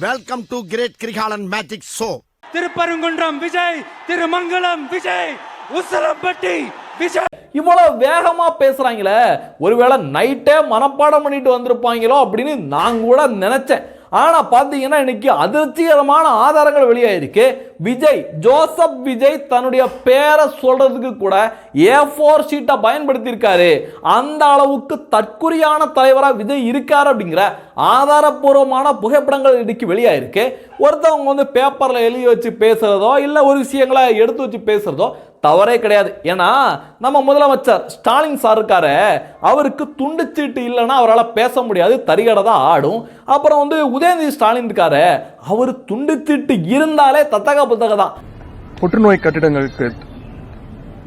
Welcome to great Kirikalan magic show Thirupparankundram Vijay Thirumangalam Vijay Usilampatti Vijay. இவ்வளவு வேகமா பேசுறாங்களே ஒருவேளை நைட்டே மனப்பாடம் பண்ணிட்டு வந்திருப்பாங்களோ அப்படின்னு நான் கூட நினைச்சேன். ஆனால் பார்த்தீங்கன்னா இன்னைக்கு அதிர்ச்சிகரமான ஆதாரங்கள் வெளியாயிருக்கு. விஜய் ஜோசப் விஜய் தன்னுடைய பேரை சொல்றதுக்கு கூட ஏ ஃபோர் ஷீட்டை பயன்படுத்தியிருக்காரு. அந்த அளவுக்கு தற்குறியான தலைவராக விஜய் இருக்கார் அப்படிங்கிற ஆதாரப்பூர்வமான புகைப்படங்கள் இன்னைக்கு வெளியாயிருக்கு. ஒருத்தவங்க வந்து பேப்பரில் எழுதி வச்சு பேசுகிறதோ இல்லை ஒரு விஷயங்களை எடுத்து வச்சு பேசுகிறதோ தவறே கிடையாது. ஏன்னா நம்ம முதலமைச்சர் ஸ்டாலின் சார் இருக்காரு. அவருக்கு துண்டுச்சீட்டு இல்லைன்னா அவரால் பேச முடியாது. தரிகடை தான் ஆடும். அப்புறம் வந்து உதயநிதி ஸ்டாலின் இருக்காரு. அவர் துண்டுச்சீட்டு இருந்தாலே தத்தக புத்தக தான். புற்றுநோய் கட்டிடங்களுக்கு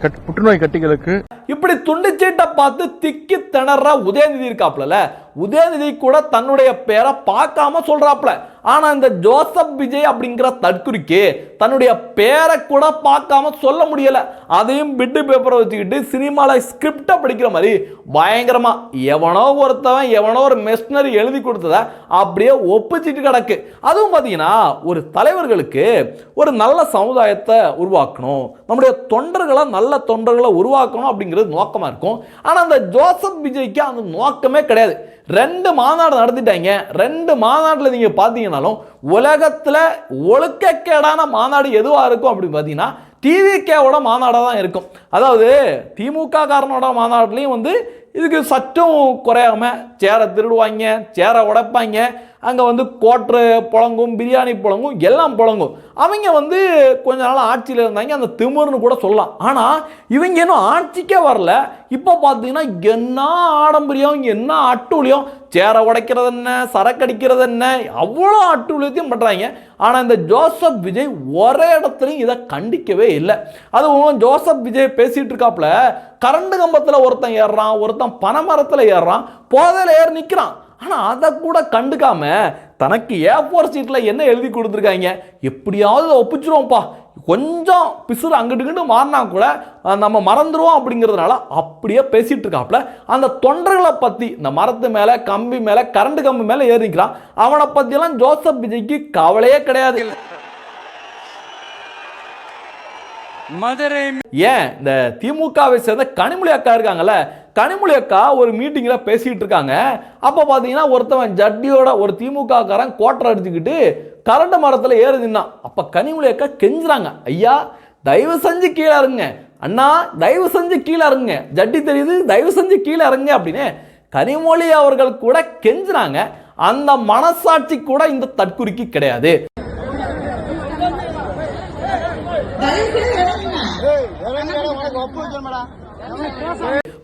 கட்- புற்றுநோய் கட்டிகளுக்கு இப்படி துண்டுச்சீட்டை பார்த்து திக்கி திணற உதயநிதி இருக்காப்ல உதயநிதி கூட தன்னுடைய பேரை பார்க்காம சொல்றாப்ல ஆனா இந்த ஜோசப் விஜய் அப்படிங்கிற தற்குறிக்கு தன்னுடைய பேரை கூட பார்க்காம சொல்ல முடியல. அதையும் பிட்டு பேப்பரை வச்சுக்கிட்டு சினிமாவில் ஸ்கிரிப்டை படிக்கிற மாதிரி பயங்கரமா எவனோ ஒருத்தவன் எவனோ ஒரு மெஷினரி எழுதி கொடுத்தத அப்படியே ஒப்பிச்சிட்டு கிடக்கு. அதுவும் பார்த்தீங்கன்னா ஒரு தலைவர்களுக்கு ஒரு நல்ல சமுதாயத்தை உருவாக்கணும். நம்முடைய தொண்டர்களை நல்ல தொண்டர்களை உருவாக்கணும் அப்படிங்கிறது நோக்கமாக இருக்கும். ஆனால் அந்த ஜோசப் விஜய்க்கு அந்த நோக்கமே கிடையாது. ரெண்டு மாநாடு நடத்திட்டாங்க. ரெண்டு மாநாட்டில் நீங்கள் பார்த்தீங்கன்னாலும் உலகத்தில் ஒழுக்கக்கேடான மாநாடு எதுவாக இருக்கும் அப்படின்னு பார்த்தீங்கன்னா டிவிகேவோட மாநாடாக தான் இருக்கும். அதாவது திமுக காரனோட மாநாட்டிலையும் வந்து இதுக்கு சற்றும் குறையாமல் சேரை திருடுவாங்க சேரை உடைப்பாங்க அங்கே வந்து கோட்ரு புழங்கும் பிரியாணி புழங்கும் எல்லாம் புழங்கும். அவங்க வந்து கொஞ்ச நாள் ஆட்சியில் இருந்தாங்க அந்த திமிர்னு கூட சொல்லலாம். ஆனால் இவங்க இன்னும் ஆட்சிக்கே வரல. இப்போ பார்த்தீங்கன்னா என்ன ஆடம்பரியம் என்ன அட்டூழியம்? சேரை உடைக்கிறது என்ன? சரக்கடிக்கிறது என்ன? அவ்வளோ அட்டூழியத்தையும் பண்ணுறாங்க ஆனால் இந்த ஜோசப் விஜய் ஒரே இடத்துலையும் இதை கண்டிக்கவே இல்லை. அதுவும் ஜோசப் விஜய் பேசிகிட்டு இருக்காப்புல கரண்டு கம்பத்தில் ஒருத்தன் ஏறுறான் ஒருத்தன் பனைமரத்தில் ஏறுறான் போதையில் ஏறி நிற்கிறான் ஆனால் அதை கூட கண்டுக்காம தனக்கு ஏ ஃபோர் சீட்டில் என்ன எழுதி கொடுத்துருக்காங்க? எப்படியாவது ஒப்பிச்சிருவோம்ப்பா. கொஞ்சம் பிசுறு அங்கிட்டு மாறினா கூட நம்ம மறந்துடுவோம் அப்படிங்கிறதுனால அப்படியே பேசிட்டு இருக்காப்புல. அந்த தொண்டர்களை பற்றி இந்த மரத்து மேலே கம்பி மேலே கரண்ட் கம்பி மேலே ஏறி நிற்கிறான் அவனை பற்றியெல்லாம் ஜோசப் விஜய்க்கு கவலையே கிடையாது. மதுரை ஏன் இந்த திமுகவை சேர்ந்த கனிமொழி அக்கா இருக்காங்கல்ல கனிமொழி அக்கா ஒரு மீட்டிங்கில் பேசிகிட்டு இருக்காங்க. அப்போ பார்த்தீங்கன்னா ஒருத்தவன் ஜட்டியோட ஒரு திமுக காரன் கோட்டரை அடிச்சுக்கிட்டு கரண்ட மரத்தில் ஏறு நின்னான். அப்போ கனிமொழி அக்கா கெஞ்சுறாங்க. ஐயா தயவு செஞ்சு கீழே இருங்க அண்ணா தயவு செஞ்சு கீழே இறங்குங்க. ஜட்டி தெரியுது தயவு செஞ்சு கீழே இறங்க அப்படின்னு கனிமொழி அவர்கள் கூட கெஞ்சுறாங்க. அந்த மனசாட்சி கூட இந்த தற்குறிக்கு கிடையாது.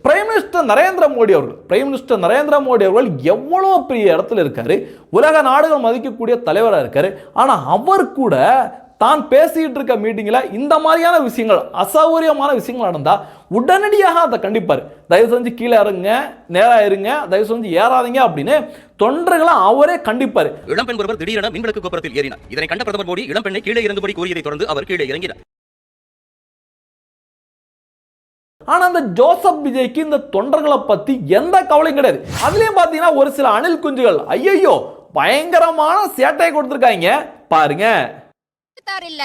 பிரைம் மினிஸ்டர் நரேந்திர மோடி அவர்கள் பிரைம் மினிஸ்டர் நரேந்திர மோடி அவர்கள் எவ்வளோ பெரிய இடத்துல இருக்காரு உலக நாடுகள் மதிக்கக்கூடிய தலைவராக இருக்காரு ஆனால் அவர் கூட தான் பேசிக்கிட்டு இருக்க மீட்டிங்கில் இந்த மாதிரியான விஷயங்கள் அசௌகரியமான விஷயங்கள் நடந்தால் உடனடியாக அதை கண்டிப்பார். தயவு செஞ்சு கீழே இறங்குங்க நேராக இருங்க தயவு செஞ்சு ஏறாதீங்க அப்படின்னு தொண்டர்களை அவரே கண்டிப்பார். இளம்பெண் ஒருவர் திடீரென மின்விளக்கு கோபுரத்தில் ஏறினார். இதனை கண்ட பிரதமர் மோடி இளம்பெண்ணை கீழே இறங்கும்படி கூறியதை தொடர்ந்து அவர் கீழே இறங்கினார். ஆனா அந்த ஜோசப் விஜய்க்கு இந்த தொண்டர்களை பத்தி எந்த கவலையும் கிடையாது. அதுலயும் பாத்தீங்கன்னா ஒரு சில அணில் குஞ்சுகள் ஐயையோ பயங்கரமான சேட்டையை கொடுத்துருக்காங்க. பாருங்க. முப்பத்தாறு இல்ல.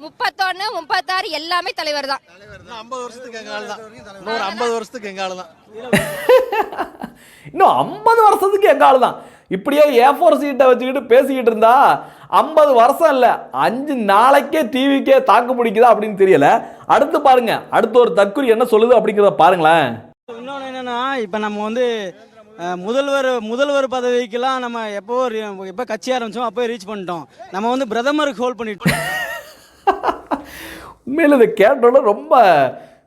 முப்பத்தொன்னு முப்பத்தாறு எல்லாமே தலைவர் தான். ஐம்பது வருஷத்துக்கு எங்க ஆளு தான் இன்னொரு ஐம்பது வருஷத்துக்கு எங்க ஆளு தான் இன்னும் ஐம்பது வருஷத்துக்கு எங்க ஆளு தான் இப்படியே ஏ ஃபோர் சீட்டை வச்சுக்கிட்டு பேசிக்கிட்டு இருந்தா ஐம்பது வருஷம் இல்லை அஞ்சு நாளைக்கே டிவிக்கே தாக்கு பிடிக்குதா அப்படின்னு தெரியல. அடுத்து பாருங்க அடுத்து ஒரு தற்குறி என்ன சொல்லுது அப்படிங்கிறத பாருங்களேன். இன்னொன்று என்னன்னா இப்போ நம்ம வந்து முதல்வர் முதல்வர் பதவிக்கெல்லாம் நம்ம எப்போ எப்போ கட்சி ஆரம்பிச்சோம் அப்போ ரீச் பண்ணிட்டோம். நம்ம வந்து பிரதமருக்கு ஹோல்ட் பண்ணிட்டோம். உண்மையில் இதை கேட்டோட ரொம்ப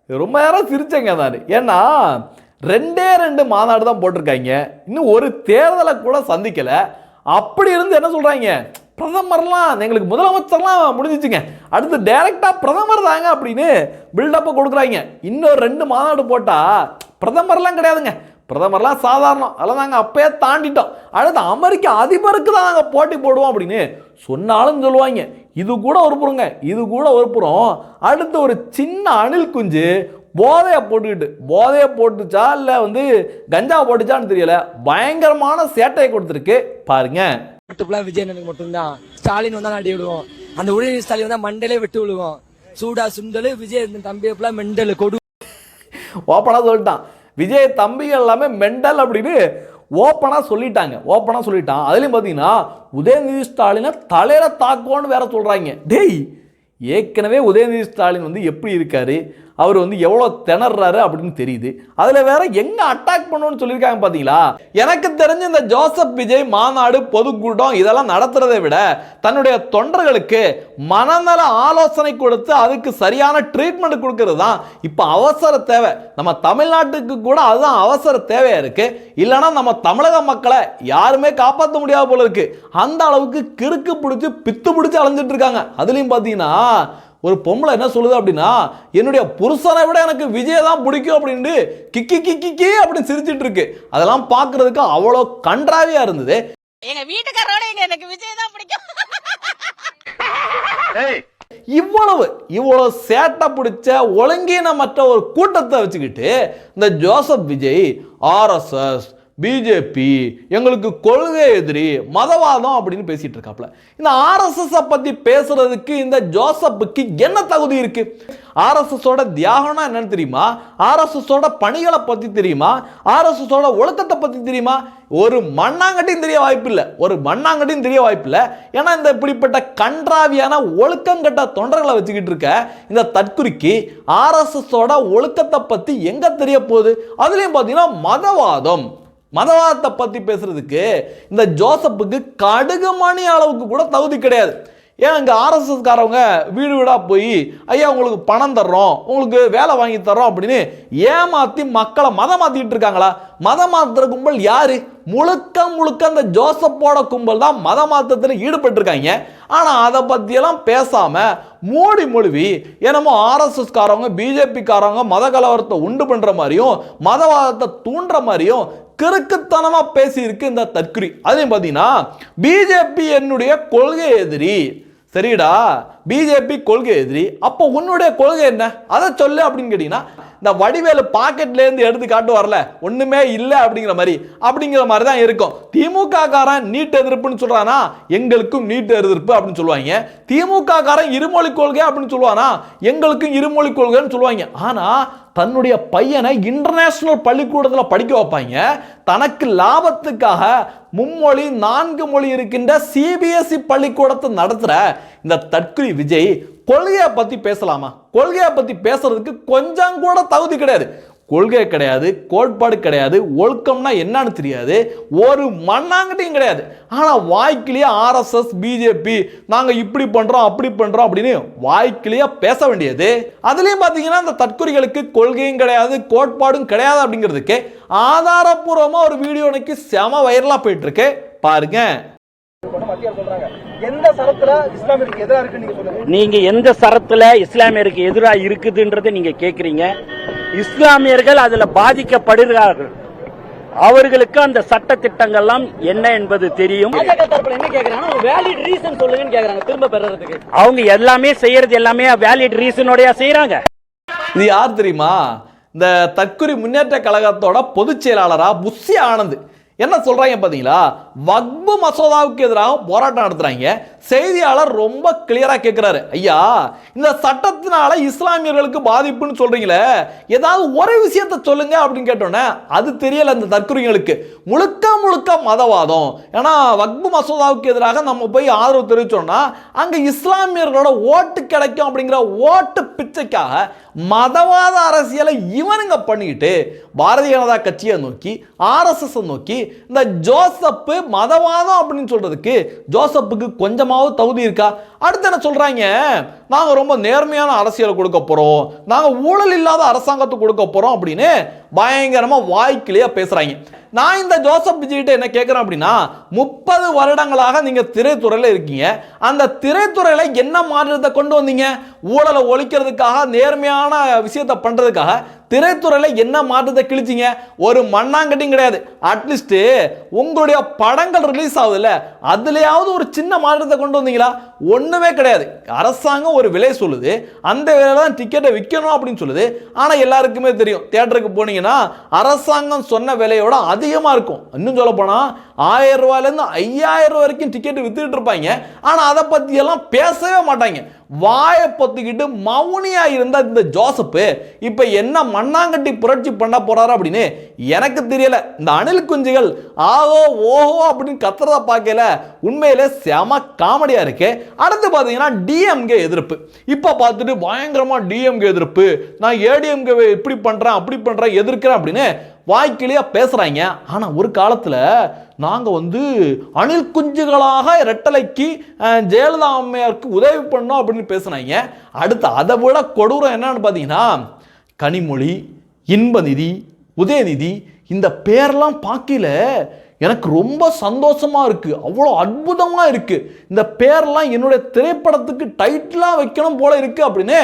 ரொம்ப நேரம் சிரிச்சேங்க நான். ஏன்னா ரெண்டே ரெண்டு மாநாடு தான் போட்டிருக்காங்க. இன்னும் ஒரு தேர்தலை கூட சந்திக்கலை. அப்படி இருந்து என்ன சொல்கிறாங்க பிரதமர்லாம் எங்களுக்கு முதலமைச்சர்லாம் முடிஞ்சிச்சுங்க. அடுத்து டைரெக்டாக பிரதமர் தாங்க அப்படின்னு பில்டப்பை கொடுக்குறாங்க. இன்னும் ரெண்டு மாநாடு போட்டால் பிரதமர்லாம் கிடையாதுங்க. பிரதமர்லாம் சாதாரணம். அதெல்லாம் நாங்கள் அப்பயே தாண்டிட்டோம். அடுத்து அமெரிக்க அதிபருக்கு தான் நாங்கள் போட்டி போடுவோம் அப்படின்னு சொன்னாலும் சொல்லுவாங்க. இது கூட ஒரு புறங்க இது கூட ஒரு புறம். அடுத்து ஒரு சின்ன அணில் குஞ்சு போதையை போட்டுக்கிட்டு போதையை போட்டுச்சா இல்லை வந்து கஞ்சா போட்டுச்சான்னு தெரியல. பயங்கரமான சேட்டையை கொடுத்துருக்கு. பாருங்கள் ஃபுல்லா விஜயனுக்கு மட்டும்தான். ஸ்டாலின் வந்தா நாட்டி விடுவோம். அந்த உதயநிதி ஸ்டாலின் வந்தா மண்டலே விட்டு விடுவோம். சூடா சுண்டல் விஜய் இந்த தம்பி மெண்டல் கொடு. ஓப்பனாக சொல்லிட்டான். விஜய் தம்பிகள் எல்லாமே மெண்டல் அப்படின்னு ஓப்பனாக சொல்லிட்டாங்க. ஓப்பனாக சொல்லிட்டான். அதுலேயும் பார்த்தீங்கன்னா உதயநிதி ஸ்டாலினை தலையில தாக்குவோன்னு வேற சொல்கிறாங்க டேய் ஏற்கனவே உதயநிதி ஸ்டாலின் வந்து எப்படி இருக்காரு? அவர் வந்து எவ்வளோ திணறாரு அப்படின்னு தெரியுது. அதில் வேற எங்கே அட்டாக் பண்ணணும்னு சொல்லியிருக்காங்க பார்த்தீங்களா? எனக்கு தெரிஞ்ச இந்த ஜோசப் விஜய் மாநாடு பொதுக்கூட்டம் இதெல்லாம் நடத்துறதை விட தன்னுடைய தொண்டர்களுக்கு மனநல ஆலோசனை கொடுத்து அதுக்கு சரியான ட்ரீட்மெண்ட் கொடுக்கறது தான் இப்போ அவசர தேவை. நம்ம தமிழ்நாட்டுக்கு கூட அதுதான் அவசர தேவையாக இருக்கு. இல்லைன்னா நம்ம தமிழக மக்களை யாருமே காப்பாற்ற முடியாத போல இருக்கு. அந்த அளவுக்கு கிறுக்கு பிடிச்சி பித்து பிடிச்சி அலைஞ்சிட்டு இருக்காங்க. அதுலேயும் பார்த்தீங்கன்னா ஒரு பொம்பளை என்ன சொல்லுது அப்படின்னா என்னுடைய புருஷனை விட எனக்கு விஜய் தான் பிடிக்கும் அப்படின்ட்டு கிக்கி கிக்கி கி அப்படின்னு சிரிச்சிட்டு இருக்கு. அதெல்லாம் பார்க்கிறதுக்கு அவ்வளோ கன்றாவியா இருந்தது. எங்க வீட்டுக்காரோட எங்க எனக்கு விஜய் தான் பிடிக்கும். இவ்வளவு இவ்வளவு சேட்டை பிடிச்ச ஒழுங்கீனமற்ற ஒரு கூட்டத்தை வச்சுக்கிட்டு இந்த ஜோசப் விஜய் ஆர்எஸ்எஸ் பிஜேபி எங்களுக்கு கொள்கை எதிரி மதவாதம் அப்படின்னு பேசிட்டு இருக்காப்ல இந்த ஆர்எஸ்எஸை பற்றி பேசுறதுக்கு இந்த ஜோசப்புக்கு என்ன தகுதி இருக்கு? ஆர்எஸ்எஸோட தியாகம்னா என்னன்னு தெரியுமா? ஆர்எஸ்எஸோட பணிகளை பற்றி தெரியுமா? ஆர்எஸ்எஸோட ஒழுக்கத்தை பற்றி தெரியுமா? ஒரு மண்ணாங்கட்டியும் தெரிய வாய்ப்பில்லை. ஒரு மண்ணாங்கட்டியும் தெரிய வாய்ப்பில்லை. ஏன்னா இந்த இப்படிப்பட்ட கன்றாவியான ஒழுக்கங்கட்ட தொண்டர்களை வச்சுக்கிட்டு இருக்க இந்த தற்குறிக்கு ஆர்எஸ்எஸோட ஒழுக்கத்தை பற்றி எங்கே தெரிய போகுது? அதுலேயும் பார்த்தீங்கன்னா மதவாதம். மதவாதத்தை பற்றி பேசுறதுக்கு இந்த ஜோசப்புக்கு கடுகு மணி அளவுக்கு கூட தகுதி கிடையாது. ஏன் இங்கே ஆர்எஸ்எஸ்காரவங்க வீடு வீடாக போய் ஐயா உங்களுக்கு பணம் தர்றோம் உங்களுக்கு வேலை வாங்கி தர்றோம் அப்படின்னு ஏமாற்றி மக்களை மதம் மாற்றிக்கிட்டு இருக்காங்களா? மதம் மாற்றுற கும்பல் யாரு? முழுக்க முழுக்க அந்த ஜோசப்போட கும்பல் தான் மத மாற்றத்தில் ஈடுபட்டிருக்காங்க. ஆனால் அதை பற்றியெல்லாம் பேசாமல் மூடி மொழிவி என்னமோ ஆர்எஸ்எஸ்காரவங்க பிஜேபிக்காரவங்க மத கலவரத்தை உண்டு பண்ணுற மாதிரியும் மதவாதத்தை தூண்டுற மாதிரியும் கிறுக்குத்தனமாக பேசியிருக்கு இந்த தற்குறி. அதையும் பார்த்தீங்கன்னா பிஜேபி என்னுடைய கொள்கை எதிரி. சரிடா? பிஜேபி கொள்கை எதிரி. அப்போ உன்னுடைய கொள்கை என்ன? அதை சொல்லு அப்படின்னு கேட்டிங்கன்னா இந்த வடிவேலு பாக்கெட்ல இருந்து எடுத்து காட்டு வரல. ஒண்ணுமே இல்லை அப்படிங்கிற மாதிரி. அப்படிங்கிற மாதிரி தான் இருக்கும். திமுக காரன் நீட் எதிர்ப்புன்னு சொல்றானா? எங்களுக்கும் நீட் எதிர்ப்பு அப்படின்னு சொல்லுவாங்க. திமுக காரன் இருமொழி கொள்கை அப்படின்னு சொல்லுவானா? எங்களுக்கும் இருமொழி கொள்கைன்னு சொல்லுவாங்க. ஆனா தன்னுடைய பையனை இன்டர்நேஷனல் பள்ளிக்கூடத்தில் படிக்க வைப்பாங்க. தனக்கு லாபத்துக்காக மும்மொழி நான்கு மொழி இருக்கின்ற சிபிஎஸ்இ பள்ளிக்கூடத்தை நடத்துகிற இந்த தற்கொலை விஜய் கொள்கையை பற்றி பேசலாமா? கொள்கையை பற்றி பேசுறதுக்கு கொஞ்சம் கூட தகுதி கிடையாது. கொள்கை கிடையாது கோட்பாடு கிடையாது ஒழுக்கம்னா என்னன்னு தெரியாது ஒரு மண்ணாங்கிட்டையும் கிடையாது. ஆனால் வாய்க்கிலேயே ஆர்எஸ்எஸ் பிஜேபி நாங்கள் இப்படி பண்ணுறோம் அப்படி பண்ணுறோம் அப்படின்னு வாய்க்கிலேயே பேச வேண்டியது. அதுலேயும் பார்த்தீங்கன்னா அந்த தற்கொலைகளுக்கு கொள்கையும் கிடையாது கோட்பாடும் கிடையாது அப்படிங்கிறதுக்கு ஆதாரப்பூர்வமாக ஒரு வீடியோ இன்னைக்கு செம வைரலாக போயிட்டுருக்கு. பாருங்கள் பாருங்க. நீங்க எந்த சரத்துல இஸ்லாமியருக்கு எதிராக இருக்குதுன்றதை நீங்க கேக்குறீங்க. இஸ்லாமியர்கள் அதுல பாதிக்கப்படுகிறார்கள். அவர்களுக்கு அந்த சட்ட திட்டங்கள்லாம் என்ன என்பது தெரியும். என்ன கேக்குறாங்கன்னா வேலிட் ரீசன் சொல்லுங்கன்னு கேக்குறாங்க திரும்ப பெறறதுக்கு. அவங்க எல்லாமே செய்யறது எல்லாமே வேலிட் ரீசனோடயா செய்யறாங்க இது யார் தெரியுமா? இந்த தற்குறி முன்னேற்ற கழகத்தோட பொதுச் செயலாளரா புஷி ஆனந்த். என்ன சொல்றாங்க பாத்தீங்களா? வக்பு மசோதாவுக்கு எதிராக போராட்டம் நடத்துறாங்க. செய்தியாளர் ரொம்ப கிளியரா கேட்கிறாரு ஐயா இந்த சட்டத்தினால இஸ்லாமியர்களுக்கு பாதிப்புன்னு சொல்றீங்களே ஏதாவது ஒரு விஷயத்த சொல்லுங்க அப்படின்னு கேட்டோன்னே அது தெரியல இந்த தற்குறிகளுக்கு. முழுக்க முழுக்க மதவாதம். ஏன்னா வக்பு மசோதாவுக்கு எதிராக நம்ம போய் ஆதரவு தெரிவிச்சோம்னா அங்க இஸ்லாமியர்களோட ஓட்டு கிடைக்கும் அப்படிங்கிற ஓட்டு பிச்சைக்காக மதவாத அரசியலை இவனுங்க பண்ணிக்கிட்டு பாரதிய ஜனதா கட்சியை நோக்கி ஆர்எஸ்எஸ் நோக்கி இந்த ஜோசப்பு மதவாதம் அப்படின்னு சொல்றதுக்கு ஜோசப்புக்கு கொஞ்சமாவது தகுதி இருக்கா? அடுத்து என்ன சொல்கிறாங்க நாங்கள் ரொம்ப நேர்மையான அரசியலை கொடுக்க போகிறோம் நாங்கள் ஊழல் இல்லாத அரசாங்கத்தை கொடுக்க போகிறோம் அப்படின்னு பயங்கரமாக வாய்க்கிலேயே பேசுகிறாங்க நான் இந்த ஜோசப் விஜய்கிட்ட என்ன கேட்குறேன் அப்படின்னா முப்பது வருடங்களாக நீங்கள் திரைத்துறையில் இருக்கீங்க. அந்த திரைத்துறையில் என்ன மாற்றத்தை கொண்டு வந்தீங்க? ஊழலை ஒழிக்கிறதுக்காக நேர்மையான விஷயத்தை பண்ணுறதுக்காக திரைத்துறையில் என்ன மாற்றத்தை கிழிச்சிங்க? ஒரு மண்ணாங்கட்டியும் கிடையாது. அட்லீஸ்ட்டு உங்களுடைய படங்கள் ரிலீஸ் ஆகுதுல்ல. அதுலேயாவது ஒரு சின்ன மாற்றத்தை கொண்டு வந்தீங்களா? ஒன்று ஒன்றுமே கிடையாது. அரசாங்கம் ஒரு விலை சொல்லுது. அந்த விலையில தான் டிக்கெட்டை விற்கணும் அப்படின்னு சொல்லுது. ஆனால் எல்லாருக்குமே தெரியும். தேட்டருக்கு போனீங்கன்னா அரசாங்கம் சொன்ன விலையோட அதிகமாக இருக்கும். இன்னும் சொல்ல போனால் ஆயிரம் ரூபாயிலேருந்து ஐயாயிரம் ரூபா வரைக்கும் டிக்கெட் விற்றுக்கிட்டு இருப்பாங்க. ஆனால் அதை பற்றியெல்லாம் பேசவே மாட்டாங்க. வாயை பொத்திக்கிட்டு மௌனியா இருந்த இந்த ஜோசப்பு இப்போ என்ன மண்ணாங்கட்டி புரட்சி பண்ண போறாரு அப்படின்னு எனக்கு தெரியல. இந்த அணில் குஞ்சுகள் ஆஹோ ஓஹோ அப்படின்னு கத்துறத பார்க்கல உண்மையிலே செம காமெடியா இருக்கு. அடுத்து பார்த்தீங்கன்னா டிஎம்கே எதிர்ப்பு. இப்போ பார்த்துட்டு பயங்கரமா டிஎம்கே எதிர்ப்பு. நான் ஏடிஎம்கே இப்படி பண்றேன் அப்படி பண்றேன் எதிர்க்கிறேன் அப்படின்னு வாய்க்கிலையா பேசுகிறாங்க ஆனால் ஒரு காலத்தில் நாங்கள் வந்து அணில் குஞ்சுகளாக ரெட்டலைக்கு ஜெயலலிதா அம்மையாருக்கு உதவி பண்ணோம் அப்படின்னு பேசுனாங்க. அடுத்து அதை விட கொடூரம் என்னன்னு பார்த்தீங்கன்னா கனிமொழி இன்பநிதி உதயநிதி இந்த பேர்லாம் பார்க்கல எனக்கு ரொம்ப சந்தோஷமாக இருக்குது அவ்வளோ அற்புதமாக இருக்குது இந்த பேர்லாம் என்னுடைய திரைப்படத்துக்கு டைட்டிலாக வைக்கணும் போல இருக்குது அப்படின்னு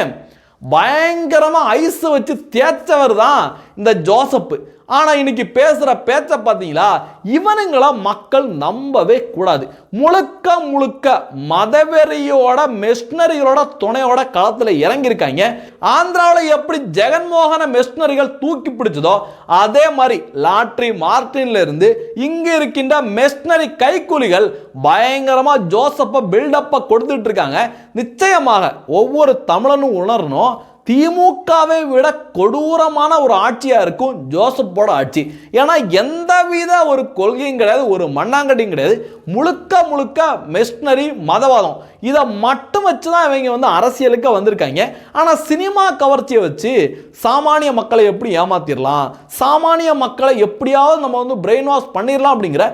பயங்கரமாக ஐஸை வச்சு தேய்ச்சவர் தான் இந்த ஜோசப்பு. ஆனால் இன்னைக்கு பேசுகிற பேச்சை பார்த்தீங்களா இவனுங்களை மக்கள் நம்பவே கூடாது. முழுக்க முழுக்க மதவெறியோட மெஷினரிகளோட துணையோட களத்தில் இறங்கியிருக்காங்க. ஆந்திராவில் எப்படி ஜெகன்மோகன மெஷினரிகள் தூக்கி பிடிச்சதோ அதே மாதிரி லாட்ரி மார்டின்ல இருந்து இங்கே இருக்கின்ற மெஷினரி கைக்கூலிகள் பயங்கரமாக ஜோசப்பை பில்டப்பை கொடுத்துட்டு இருக்காங்க. நிச்சயமாக ஒவ்வொரு தமிழனும் உணரணும் திமுகவை விட கொடூரமான ஒரு ஆட்சியாக இருக்கும் ஜோசப்போட ஆட்சி. ஏன்னா எந்தவித ஒரு கொள்கையும் கிடையாது ஒரு மண்ணாங்கட்டியும் கிடையாது. முழுக்க முழுக்க மெஷினரி மதவாதம். இதை மட்டும் வச்சு தான் இவங்க வந்து அரசியலுக்கு வந்திருக்காங்க. ஆனால் சினிமா கவர்ச்சியை வச்சு சாமானிய மக்களை எப்படி ஏமாத்திடலாம் சாமானிய மக்களை எப்படியாவது நம்ம வந்து பிரெயின் வாஷ் பண்ணிடலாம் அப்படிங்கிற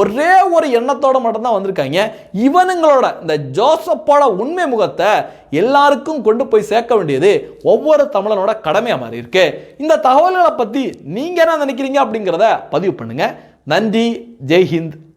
ஒரே ஒரு எண்ணத்தோட மட்டும்தான் வந்திருக்காங்க. இவனுங்களோட இந்த ஜோசப்போட உண்மை முகத்தை எல்லாருக்கும் கொண்டு போய் சேர்க்க வேண்டியது ஒவ்வொரு தமிழனோட கடமையாக மாறி இருக்கு. இந்த தகவல்களை பற்றி நீங்கள் என்ன நினைக்கிறீங்க அப்படிங்கிறத பதிவு பண்ணுங்க. நன்றி. ஜெய்ஹிந்த்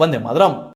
வந்தே மதுரம்